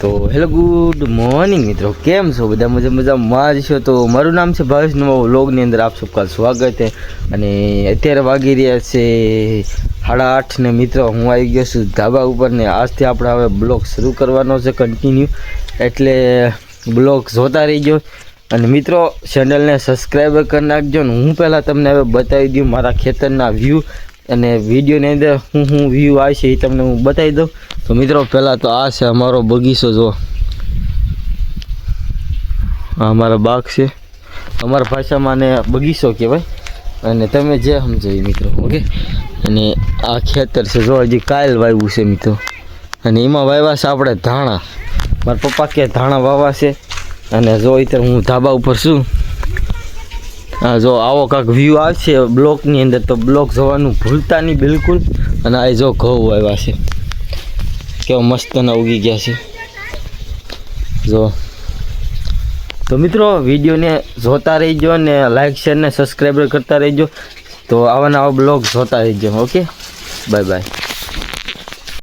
તો hello, good morning મિત્રો. કેમ છો? બધા મજા મજા માં જ છો? તો મારું નામ છે ભાવેશ. નવો વ્લોગની અંદર આપ સૌ સ્વાગત છે. અને અત્યારે વાગી રહ્યા છે સાડા આઠ ને મિત્રો, હું આવી ગયો છું ધાબા ઉપર ને આજથી આપણે હવે બ્લોગ શરૂ કરવાનો છે કન્ટિન્યુ એટલે બ્લોગ જોતા રહી ગયો અને મિત્રો ચેનલને સબસ્ક્રાઈબર કરી નાખજો ને હું પહેલાં તમને હવે બતાવી દઉં મારા ખેતરના વ્યૂ અને વિડીયોની અંદર હું હું વ્યૂ આવશે એ તમને હું બતાવી દઉં. તો મિત્રો, પહેલાં તો આ છે અમારો બગીચો, જો. આ અમારો બાગ છે. અમારા ભાષામાં ને બગીચો કહેવાય. અને તમે જે સમજો મિત્રો, ઓકે? અને આ ખેતર છે, જો, હજી કાયલ વાવ્યું છે મિત્રો. અને એમાં વાવ્યા છે આપણે ધાણા. મારા પપ્પા કે ધાણા વાવા છે. અને જો અત્યારે હું ધાબા ઉપર છું. જો આવો કાંક વ્યૂ આવશે બ્લોકની અંદર, તો બ્લોક જોવાનું ભૂલતા નહીં બિલકુલ. અને આ જો ઘઉં આવ્યા છે. કેવા મસ્તના ઉગી ગયા છે. જો. તો મિત્રો, વિડીયોને જોતા રહીજો ને લાઇક શેર ને સબસ્ક્રાઈબર કરતા રહીજો. તો આવા નવા બ્લોગ જોતા રહીજો. ઓકે? Bye bye